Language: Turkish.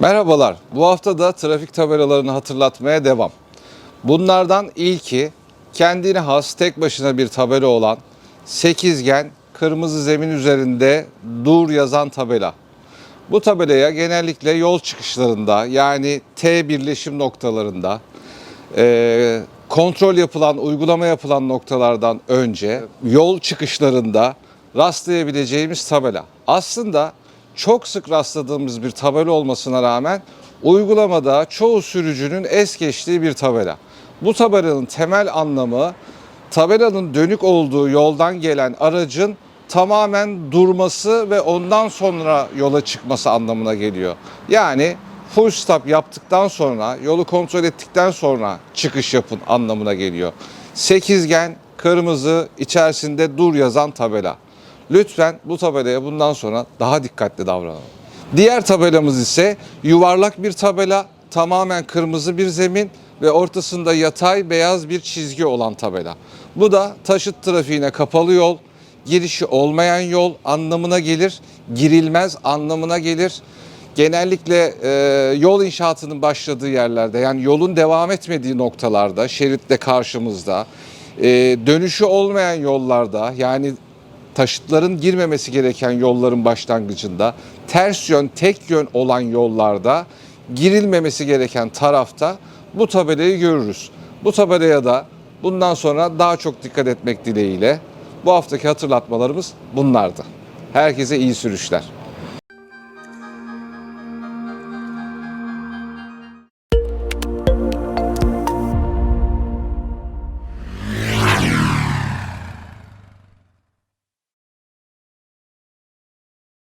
Merhabalar. Bu hafta da trafik tabelalarını hatırlatmaya devam. Bunlardan ilki kendine has tek başına bir tabela olan sekizgen kırmızı zemin üzerinde dur yazan tabela. Bu tabelaya genellikle yol çıkışlarında yani T birleşim noktalarında e, kontrol yapılan, uygulama yapılan noktalardan önce yol çıkışlarında rastlayabileceğimiz tabela. Aslında çok sık rastladığımız bir tabela olmasına rağmen uygulamada çoğu sürücünün es geçtiği bir tabela. Bu tabelanın temel anlamı tabelanın dönük olduğu yoldan gelen aracın tamamen durması ve ondan sonra yola çıkması anlamına geliyor. Yani full stop yaptıktan sonra, yolu kontrol ettikten sonra çıkış yapın anlamına geliyor. Sekizgen, kırmızı, içerisinde dur yazan tabela. Lütfen bu tabelaya bundan sonra daha dikkatli davranalım. Diğer tabelamız ise yuvarlak bir tabela, tamamen kırmızı bir zemin ve ortasında yatay beyaz bir çizgi olan tabela. Bu da taşıt trafiğine kapalı yol, girişi olmayan yol anlamına gelir, girilmez anlamına gelir. Genellikle e, yol inşaatının başladığı yerlerde yani yolun devam etmediği noktalarda, şeritte karşımızda, e, dönüşü olmayan yollarda yani taşıtların girmemesi gereken yolların başlangıcında, ters yön, tek yön olan yollarda girilmemesi gereken tarafta bu tabelayı görürüz. Bu tabelaya da bundan sonra daha çok dikkat etmek dileğiyle bu haftaki hatırlatmalarımız bunlardı. Herkese iyi sürüşler.